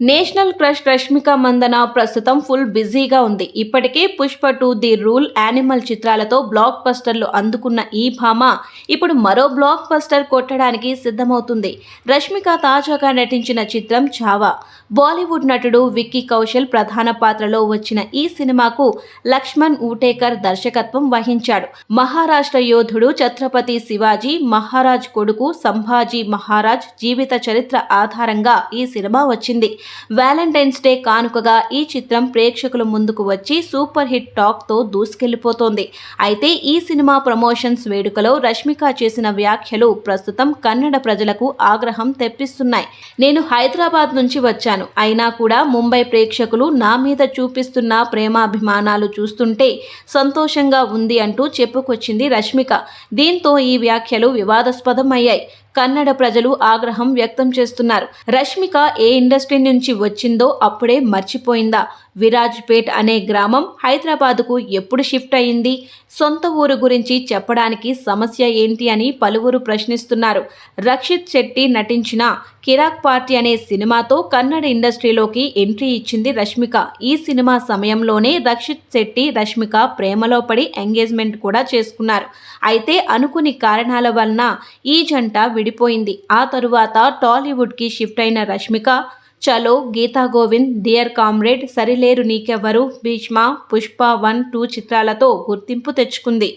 National crush Rashmika Mandanna ప్రస్తుతం full బిజీగా ఉంది. ఇప్పటికే Pushpa two the rule Animal చిత్రాలతో బ్లాక్ బస్టర్లు అందుకున్న ఈ భామ ఇప్పుడు మరో బ్లాక్ బస్టర్ కొట్టడానికి సిద్ధమవుతుంది. రష్మిక తాజాగా నటించిన చిత్రం చావా. బాలీవుడ్ నటుడు విక్కీ కౌశల్ ప్రధాన పాత్రలో వచ్చిన ఈ సినిమాకు లక్ష్మణ్ ఊటేకర్ దర్శకత్వం వహించాడు. మహారాష్ట్ర యోధుడు ఛత్రపతి శివాజీ మహారాజ్ కొడుకు సంభాజీ మహారాజ్ జీవిత చరిత్ర ఆధారంగా ఈ సినిమా వచ్చింది. వ్యాలంటైన్స్ డే కానుకగా ఈ చిత్రం ప్రేక్షకుల ముందుకు వచ్చి సూపర్ హిట్ టాక్తో దూసుకెళ్ళిపోతోంది అయితే ఈ సినిమా ప్రమోషన్స్ వేడుకలో రష్మిక చేసిన వ్యాఖ్యలు ప్రస్తుతం కన్నడ ప్రజలకు ఆగ్రహం తెప్పిస్తున్నాయి. నేను హైదరాబాద్ నుంచి వచ్చాను. అయినా కూడా ముంబై ప్రేక్షకులు నా మీద చూపిస్తున్న ప్రేమాభిమానాలు చూస్తుంటే సంతోషంగా ఉంది అంటూ చెప్పుకొచ్చింది రష్మిక. దీంతో ఈ వ్యాఖ్యలు వివాదాస్పదం అయ్యాయి కన్నడ ప్రజలు ఆగ్రహం వ్యక్తం చేస్తున్నారు. రష్మిక ఏ ఇండస్ట్రీ నుంచి వచ్చిందో అప్పుడే మర్చిపోయిందా. విరాజ్పేట్ అనే గ్రామం హైదరాబాదుకు ఎప్పుడు షిఫ్ట్ అయింది? సొంత ఊరు గురించి చెప్పడానికి సమస్య ఏంటి అని పలువురు ప్రశ్నిస్తున్నారు. రక్షిత్ శెట్టి నటించిన కిరాక్ పార్టీ అనే సినిమాతో కన్నడ ఇండస్ట్రీలోకి ఎంట్రీ ఇచ్చింది రష్మిక. ఈ సినిమా సమయంలోనే రక్షిత్ శెట్టి రష్మిక ప్రేమలో పడి ఎంగేజ్మెంట్ కూడా చేసుకున్నారు. అయితే అనుకుని కారణాల వలన ఈ జంట విడిపోయింది. ఆ తరువాత టాలీవుడ్కి షిఫ్ట్ అయిన Rashmika Chalo Geetha Govind dear comrade Sarileru Neekevvaru? Bheeshma Pushpa one two చిత్రాలతో గుర్తింపు తెచ్చుకుంది.